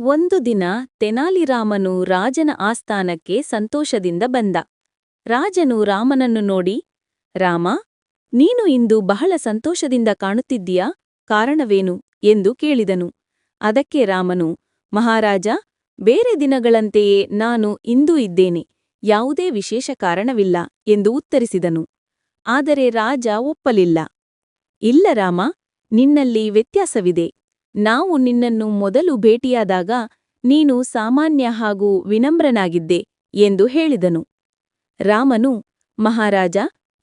ಒಂದು ದಿನ ತೆನಾಲಿರಾಮನು ರಾಜನ ಆಸ್ಥಾನಕ್ಕೆ ಸಂತೋಷದಿಂದ ಬಂದ. ರಾಜನು ರಾಮನನ್ನು ನೋಡಿ, ರಾಮ, ನೀನು ಇಂದು ಬಹಳ ಸಂತೋಷದಿಂದ ಕಾಣುತ್ತಿದ್ದೀಯಾ? ಕಾರಣವೇನು? ಎಂದು ಕೇಳಿದನು. ಅದಕ್ಕೆ ರಾಮನು, ಮಹಾರಾಜ, ಬೇರೆ ದಿನಗಳಂತೆಯೇ ನಾನು ಇಂದೂ ಇದ್ದೇನೆ, ಯಾವುದೇ ವಿಶೇಷ ಕಾರಣವಿಲ್ಲ ಎಂದು ಉತ್ತರಿಸಿದನು. ಆದರೆ ರಾಜ ಒಪ್ಪಲಿಲ್ಲ. ಇಲ್ಲ ರಾಮ, ನಿನ್ನಲ್ಲಿ ವ್ಯತ್ಯಾಸವಿದೆ. ನಾವು ನಿನ್ನನ್ನು ಮೊದಲು ಭೇಟಿಯಾದಾಗ ನೀನು ಸಾಮಾನ್ಯ ಹಾಗೂ ವಿನಮ್ರನಾಗಿದ್ದೆ ಎಂದು ಹೇಳಿದನು. ರಾಮನು, ಮಹಾರಾಜ,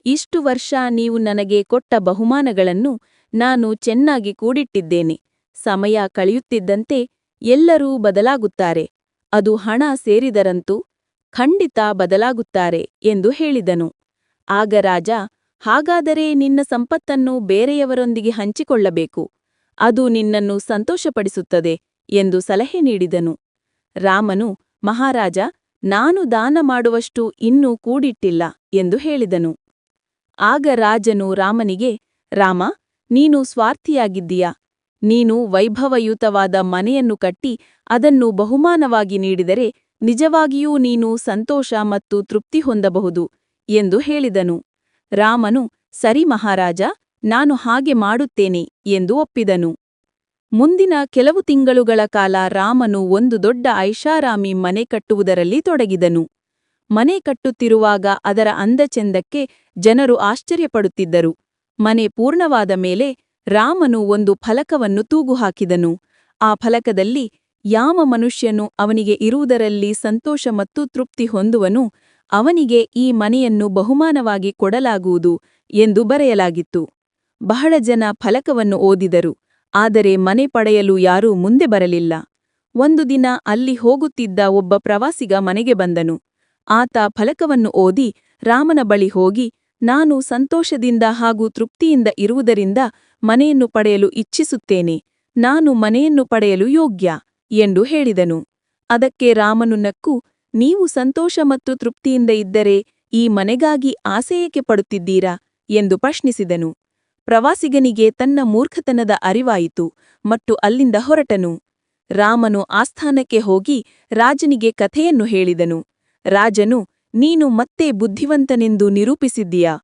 ಇಷ್ಟು ವರ್ಷ ನೀವು ನನಗೆ ಕೊಟ್ಟ ಬಹುಮಾನಗಳನ್ನು ನಾನು ಚೆನ್ನಾಗಿ ಕೂಡಿಟ್ಟಿದ್ದೇನೆ. ಸಮಯ ಕಳೆಯುತ್ತಿದ್ದಂತೆ ಎಲ್ಲರೂ ಬದಲಾಗುತ್ತಾರೆ. ಅದು ಹಣ ಸೇರಿದರಂತೂ ಖಂಡಿತ ಬದಲಾಗುತ್ತಾರೆ ಎಂದು ಹೇಳಿದನು. ಆಗ ರಾಜ, ಹಾಗಾದರೆ ನಿನ್ನ ಸಂಪತ್ತನ್ನು ಬೇರೆಯವರೊಂದಿಗೆ ಹಂಚಿಕೊಳ್ಳಬೇಕು. ಅದು ನಿನ್ನನ್ನು ಸಂತೋಷಪಡಿಸುತ್ತದೆ ಎಂದು ಸಲಹೆ ನೀಡಿದನು. ರಾಮನು, ಮಹಾರಾಜ, ನಾನು ದಾನ ಮಾಡುವಷ್ಟು ಇನ್ನೂ ಕೂಡಿಟ್ಟಿಲ್ಲ ಎಂದು ಹೇಳಿದನು. ಆಗ ರಾಜನು ರಾಮನಿಗೆ, ರಾಮ, ನೀನು ಸ್ವಾರ್ಥಿಯಾಗಿದ್ದೀಯಾ? ನೀನು ವೈಭವಯುತವಾದ ಮನೆಯನ್ನು ಕಟ್ಟಿ ಅದನ್ನು ಬಹುಮಾನವಾಗಿ ನೀಡಿದರೆ ನಿಜವಾಗಿಯೂ ನೀನು ಸಂತೋಷ ಮತ್ತು ತೃಪ್ತಿ ಹೊಂದಬಹುದು ಎಂದು ಹೇಳಿದನು. ರಾಮನು, ಸರಿ ಮಹಾರಾಜ ನಾನು ಹಾಗೆ ಮಾಡುತ್ತೇನೆ ಎಂದು ಒಪ್ಪಿದನು. ಮುಂದಿನ ಕೆಲವು ತಿಂಗಳುಗಳ ಕಾಲ ರಾಮನು ಒಂದು ದೊಡ್ಡ ಐಷಾರಾಮಿ ಮನೆ ಕಟ್ಟುವುದರಲ್ಲಿ ತೊಡಗಿದನು. ಮನೆ ಕಟ್ಟುತ್ತಿರುವಾಗ ಅದರ ಅಂದಚೆಂದಕ್ಕೆ ಜನರು ಆಶ್ಚರ್ಯಪಡುತ್ತಿದ್ದರು. ಮನೆ ಪೂರ್ಣವಾದ ಮೇಲೆ ರಾಮನು ಒಂದು ಫಲಕವನ್ನು ತೂಗುಹಾಕಿದನು. ಆ ಫಲಕದಲ್ಲಿ ಯಾವ ಮನುಷ್ಯನು ಅವನಿಗೆ ಇರುವುದರಲ್ಲಿ ಸಂತೋಷ ಮತ್ತು ತೃಪ್ತಿ ಹೊಂದುವನು, ಅವನಿಗೆ ಈ ಮನೆಯನ್ನು ಬಹುಮಾನವಾಗಿ ಕೊಡಲಾಗುವುದು ಎಂದು ಬರೆಯಲಾಗಿತ್ತು. ಬಹಳ ಜನ ಫಲಕವನ್ನು ಓದಿದರು. ಆದರೆ ಮನೆ ಪಡೆಯಲು ಯಾರೂ ಮುಂದೆ ಬರಲಿಲ್ಲ. ಒಂದು ದಿನ ಅಲ್ಲಿ ಹೋಗುತ್ತಿದ್ದ ಒಬ್ಬ ಪ್ರವಾಸಿಗ ಮನೆಗೆ ಬಂದನು. ಆತ ಫಲಕವನ್ನು ಓದಿ ರಾಮನ ಬಳಿ ಹೋಗಿ, ನಾನು ಸಂತೋಷದಿಂದ ಹಾಗೂ ತೃಪ್ತಿಯಿಂದ ಇರುವುದರಿಂದ ಮನೆಯನ್ನು ಪಡೆಯಲು ಇಚ್ಛಿಸುತ್ತೇನೆ. ನಾನು ಮನೆಯನ್ನು ಪಡೆಯಲು ಯೋಗ್ಯ ಎಂದು ಹೇಳಿದನು. ಅದಕ್ಕೆ ರಾಮನು ನಕ್ಕು, ನೀವು ಸಂತೋಷ ಮತ್ತು ತೃಪ್ತಿಯಿಂದ ಇದ್ದರೆ ಈ ಮನೆಗಾಗಿ ಆಸೆಯೇಕೆ ಪಡುತ್ತಿದ್ದೀರಾ? ಎಂದು ಪ್ರಶ್ನಿಸಿದನು. ಪ್ರವಾಸಿಗನಿಗೆ ತನ್ನ ಮೂರ್ಖತನದ ಅರಿವಾಯಿತು ಮತ್ತು ಅಲ್ಲಿಂದ ಹೊರಟನು. ರಾಮನು ಆಸ್ಥಾನಕ್ಕೆ ಹೋಗಿ ರಾಜನಿಗೆ ಕಥೆಯನ್ನು ಹೇಳಿದನು. ರಾಜನು, ನೀನು ಮತ್ತೆ ಬುದ್ಧಿವಂತನೆಂದು ನಿರೂಪಿಸಿದ್ದೀಯಾ?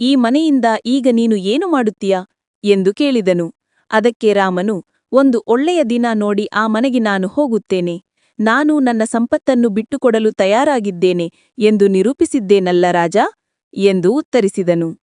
ಈ ಮನೆಯಿಂದ ಈಗ ನೀನು ಏನು ಮಾಡುತ್ತೀಯಾ? ಎಂದು ಕೇಳಿದನು. ಅದಕ್ಕೆ ರಾಮನು, ಒಂದು ಒಳ್ಳೆಯ ದಿನ ನೋಡಿ ಆ ಮನೆಗೆ ನಾನು ಹೋಗುತ್ತೇನೆ. ನಾನು ನನ್ನ ಸಂಪತ್ತನ್ನು ಬಿಟ್ಟುಕೊಡಲು ತಯಾರಾಗಿದ್ದೇನೆ ಎಂದು ನಿರೂಪಿಸಿದ್ದೇನಲ್ಲ ರಾಜ? ಎಂದು ಉತ್ತರಿಸಿದನು.